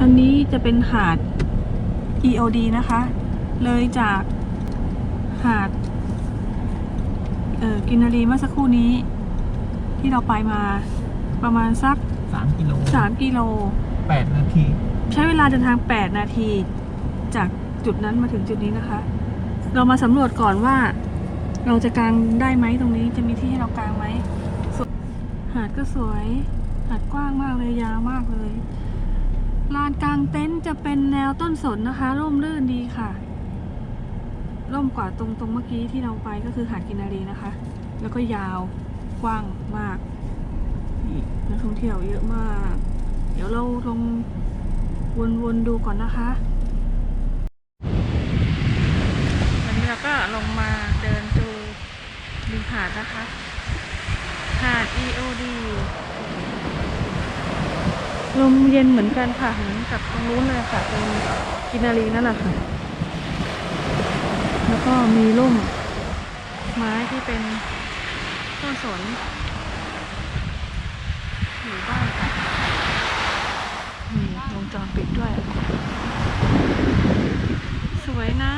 อันนี้จะเป็นหาด EOD นะคะ เลยจากหาดเอ่อกินนารีเมื่อสักครู่นี้ ที่เราไปมาประมาณสักสามกิโล3กิโลแปดนาที ใช้เวลาเดินทาง 8 นาที จากจุดนั้นมาถึงจุดนี้นะคะ เรามาสำรวจก่อนว่า เราจะกางได้ไหมตรงนี้จะมีที่ให้เรากางไหมสวยหาดก็สวย หาดกว้างมากเลยยาวมากเลย ลานกลางเต็นท์จะเป็นแนวต้นสนนะคะ ร่มรื่นดีค่ะ ร่มกว่าตรงตรงเมื่อกี้ที่เราไปก็คือหาดกินารีนะคะ แล้วก็ยาวกว้างมากนักท่องเที่ยวเยอะมาก เดี๋ยวเราลงวนๆดูก่อนนะคะวันนี้เราก็ลงมาเดินดูริมหาดนะคะ หาด EOD ลมเย็นเหมือนกันค่ะเหมือนกับตรงนู้นเลยค่ะตรงกินารีนั่นแหละค่ะ แล้วก็มีร่มไม้ที่เป็นต้นสนอยู่บ้านค่ะมีวงจรปิดด้วย สวยนะ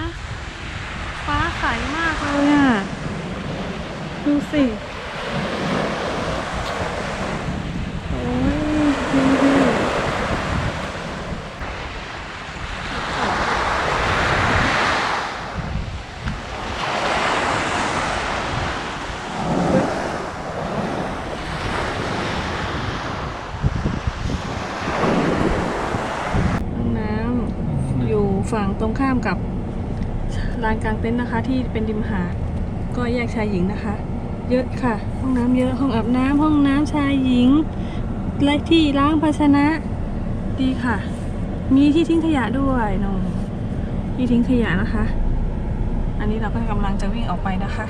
ฟ้าใสมากเลยอะ ดูสิ โอ้ยดูดิห้องน้ำอยู่ฝั่งตรงข้ามกับลาน กลางเต็นท์นะคะ ที่เป็นริมหาดก็แยกชายหญิงนะคะ เยอะค่ะ ห้องน้ำเยอะห้องอาบน้ำห้องน้ำชายหญิงและที่ล้างภาชนะ ดีค่ะ มีที่ทิ้งขยะด้วยนงที่ทิ้งขยะนะคะ อันนี้เราก็กำลังจะวิ่งออกไปนะคะ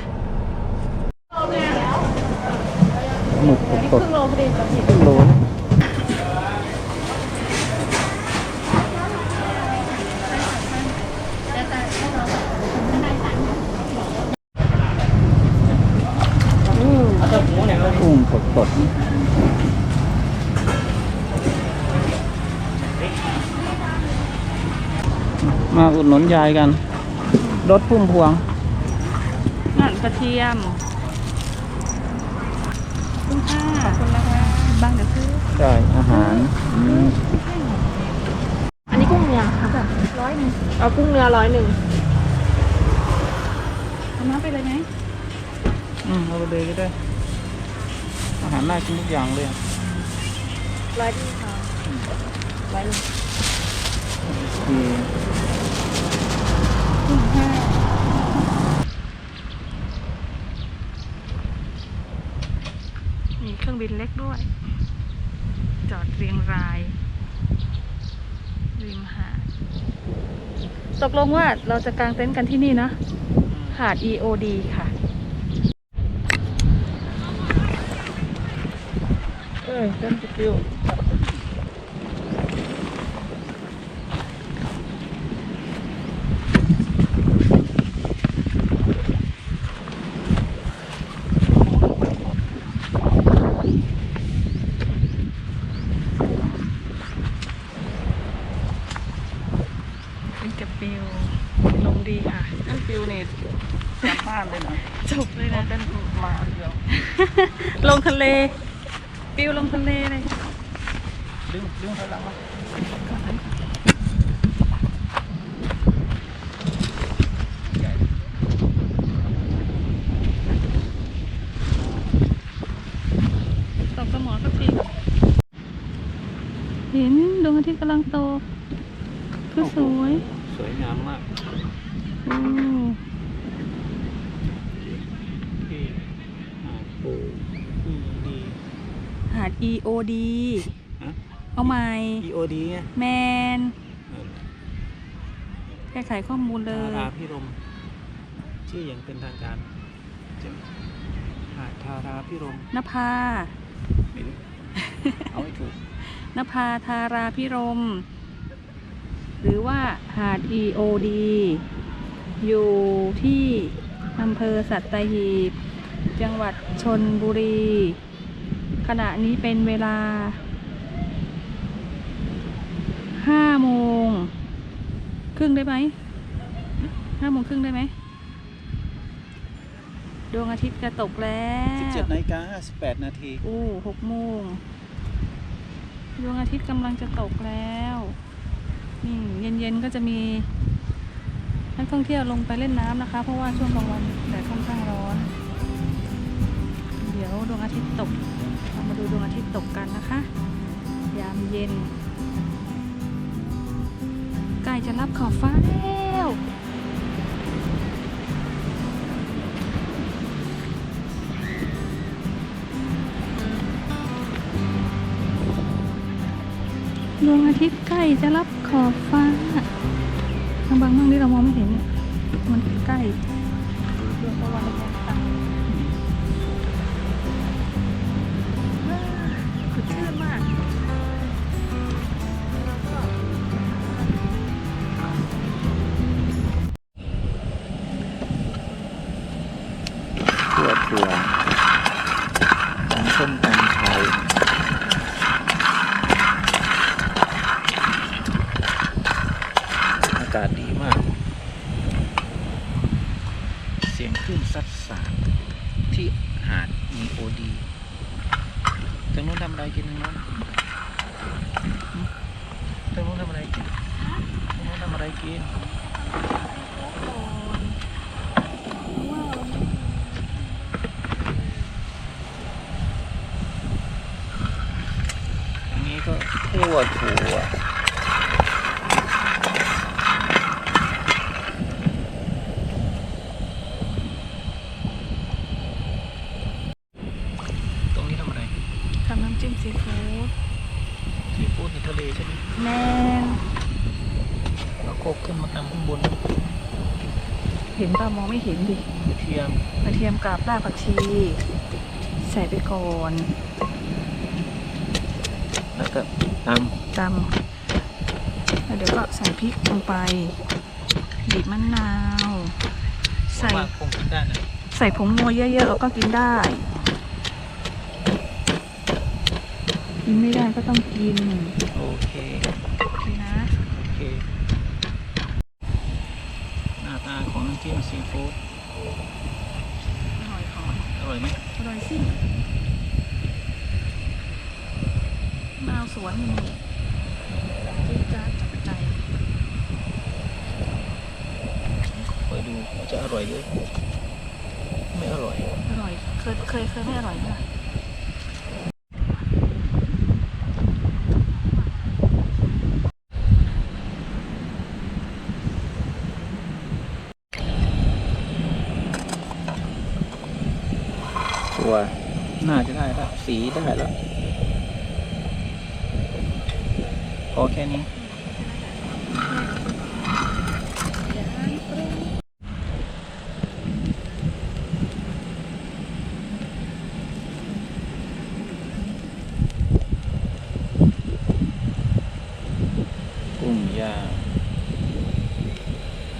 หมึกสดครึ่งโลพอดีกับครึ่งโลนะกุ้งสดสดมาอุดหนุน ยายกัน รถพุ่มพวงนั่นกระเทียมขอบคุณค่ะขอบคุณนะคะบางเดี๋ยวซื้อใช่อาหารอืมอันนี้กุ้งเนื้อค่ะร้อยหนึ่งเอากุ้งเนื้อร้อยหนึ่งเอาน้ำไปเลยไหมอืมเอาไปเลยก็ได้ อาหารน่ากินทุกอย่างเลยอะร้อยหนึ่งค่ะร้อยหนึ่งโอเค กุ้งแห้งมีเค รื่องบินเล็กด้วย จอดเรียงราย ริมหาด ตกลงว่าเราจะกางเต็นท์กันที่นี่นะ หาด EOD ค่ะเอ้ยเต็นสกิลเป็นกระปิวลมดีค่ะ เต้นฟิวนี่ จำบ้านเลยนะจบเลยเรานะเต้นมาเดียวลงทะเล ปิวลงทะเลเลยดึงดึงถอยหลังมาตกสมอสักทีเห็นดวงอาทิตย์กำลังโต คือสวย สวยงามมาก โอ้ ที่หาดปูที่ดี หาด EOD ฮะ เอาใหม่ EOD ไงแมนเออแก้ไขข้อมูลเลทาย ราพิรม ชื่ออย่างเป็นทางการจะหาดทาราพิรมนภา ไม่รู้ เอาให้ถูก นภาธาราพิรม หรือว่าหาด EOD อยู่ที่อำเภอสัตหีบ จังหวัดชนบุรี ขณะนี้เป็นเวลาห้าครึ่งได้ไหมห้าโมงครึ่งได้ไหมดวงอาทิตย์จะตกแล้ว17นาฬิกา58นาทีโอ้หกโมงดวงอาทิตย์กำลังจะตกแล้วนี่เย็นๆก็จะมีนักท่องเที่ยวลงไปเล่นน้ำนะคะ เพราะว่าช่วงกลางวันแดดค่อนข้างร้อน เดี๋ยวดวงอาทิตย์ตกเรา มาดูดวงอาทิตย์ตกกันนะคะ ยามเย็นใกล้จะรับขอบฟ้าแล้วดวงอาทิตย์ใกล้จะรับขอบฟ้าากาศดีมาก เสียงคลื่นซัดสาดที่หาดมีโอดีทางนู้นทำอะไรกินทางนู้นหึทางนู้นทำอะไรกินทางนู้นทำอะไรกินอันนี้ก็ทั่วถั่วตรงนี้ทำอะไร ทำน้ำจิ้มซีฟู้ด ซีฟู้ดในทะเลใช่ไหม แมน แล้วโคกขึ้นมาทำข้างบนเห็นป่ะมองไม่เห็นดิกระเทียมกระเทียมกับรากผักชี ใส่ไปก่อนแล้วก็ตตำแล้วเดี๋ยวก็ใส่พริกลงไปบีบมะนาวำใส่ ว่าคงกินได้นะใส่ผงนัวเยอะๆแล้วก็กินได้ กินไม่ได้ก็ต้องกินโอเคโอเคนะ โอเค หน้าตาของน้ำจิ้มซีฟู้ดอร่อยหอมอร่อยไหมอร่อยสิมะนาวสวนนี่จี๊ดจ้าดจับใจคอยดูว่าจะอร่อยหรือไม่อร่อย อร่อย เคยเคยเคยไม่อร่อยไหมล่ะ ตัว น่าจะได้แล้ว สีได้แล้ว พอแค่นี้กุ้งย่าง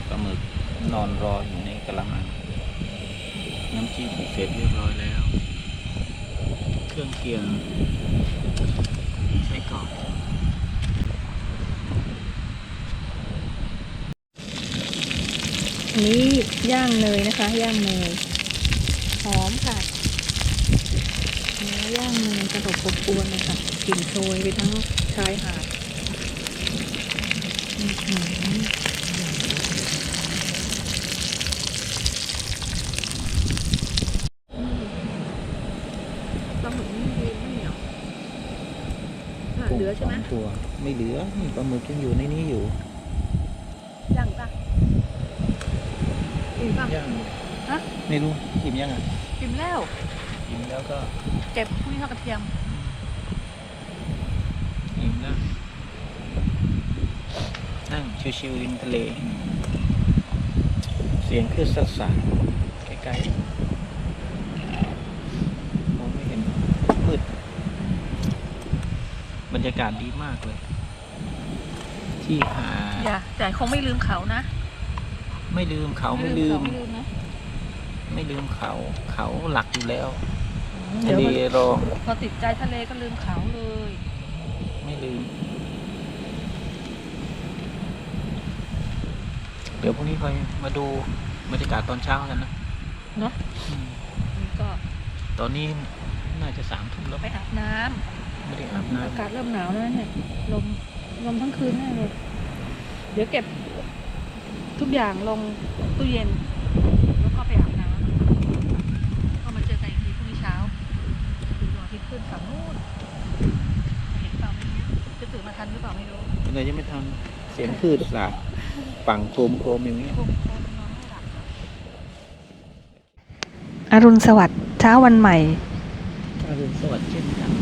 ปลาหมึกนอนรออยู่ในกระมังน้ำจิ้มเสร็จเรียบร้อยแล้ว เครื่องเคียงใส่กรอกอันนี้ย่างเนยนะคะ ย่างเนยหอมค่ะเนื้อย่างเนยกระดกอบอวนเลยค่ะกลิ่นโชยไปทั้งชายหาดอื้อหือปลาหมึกนี่ดีไม่เหนียวอะ กุ้ง เหลือ ส ใช่ อ ไหม ง ตัว ไม่เหลือนี่ปลาหมึกยังอยู่ในนี้อยู่ย่างปะอิ่มปะย่างฮะไม่รู้อิ่มยังอะอิ่มแล้วอิ่มแล้วก็เก็บพวกนี้ทอดกระเทียมอิ่มแล้วนั่งชิวๆริมทะเล เสียงคลื่นสัดสานใกล้ๆมองไม่เห็นมืดบ รรยากาศดีมากเลย ที่หาดอย่าแต่คงไม่ลืมเขานะไม่ลืมเขาไม่ลืม เขาไม่ลืมนะไม่ลืมเขา เขาหลักอยู่แล้วเดี๋ทะยวเลมันรองพอติดใจทะเลก็ลืมเขาเลย ไม่ลืม เดี๋ยวพรุ่งนี้ค่อยมาดูบรรยากาศตอนเช้ากันนะเนาะอืมนี่ก็ตอนนี้น่าจะสามทุ่มแล้ว ไปอาบน้ำ ไม่ได้อาบน้อากาศเริ่มหนาวแล้วเนี่ยลมลมทั้งคืนแน่เลย เดี๋ยวเก็บทุกอย่างลงตู้เย็น แล้วก็ไปอาบน้ำก็มาเจอกันอีกทีพรุ่งนี้เช้าดูดวงอาทิตย์ขึ้นฝั่งนู้นเห็นเปล่าไม่รู้จะตื่นมาทันหรือเปล่าไม่รู้ำเลยยังไม่ทันเสียงคลื่นสาดฝั่งโครมโครมอย่างนี้ คงคงนอนไม่หลับ อรุณสวัสดิ์เช้าวันใหม่ อรุณสวัสดิ์เช่นกันอั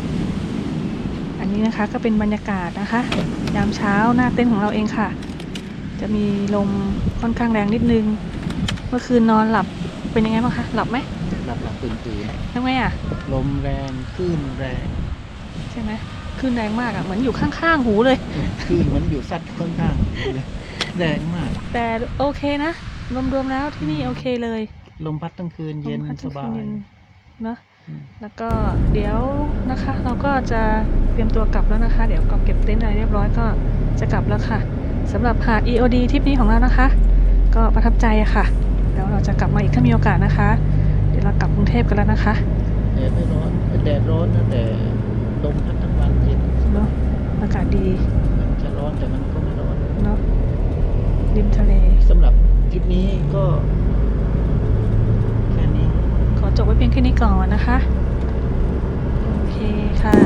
นนี้นะคะ ก็เป็นบรรยากาศนะคะ ยามเช้าหน้าเต็นท์ของเราเองค่ะ จะมีลมค่อนข้างแรงนิดนึง เมื่อคืนนอนหลับเป็นยังไงบ้างคะ หลับไหมหลับหลับตื่นตื่นทำไมอะ ลมแรงคลื่นแรง ใช่ไหมคลื่นแรงมากอะ เหมือนอยู่ข้างๆหูเลยคลื่นเหมือนอยู่ซัดข้างๆเลยแรงมาก แต่โอเคนะรวมๆแล้วที่นี่โอเคเลย ลมพัดทั้งคืนเย็นลมพัดสบายเนเนอะอืม แล้วก็เดี๋ยวนะคะ เราก็จะเตรียมตัวกลับแล้วนะคะ เดี๋ยวก็เก็บเต็นท์อะไรเรียบร้อยก็จะกลับแล้วค่ะสำหรับหาด EOD ทริปนี้ของเรานะคะ ก็ประทับใจอะค่ะแล้วเราจะกลับมาอีกถ้ามีโอกาสนะคะ เดี๋ยวเรากลับกรุงเทพกันแล้วนะคะแดดไม่ร้อนแดดร้อนนะแต่ลมพัดทั้งวันเย็นเนาะอากาศดี มันจะร้อนแต่มันก็ไม่ร้อน เนาะริมทะเล สำหรับทริปนี้ก็แค่นี้ ขอจบไว้เพียงแค่นี้ ก่อนนะคะ โอเคค่ะ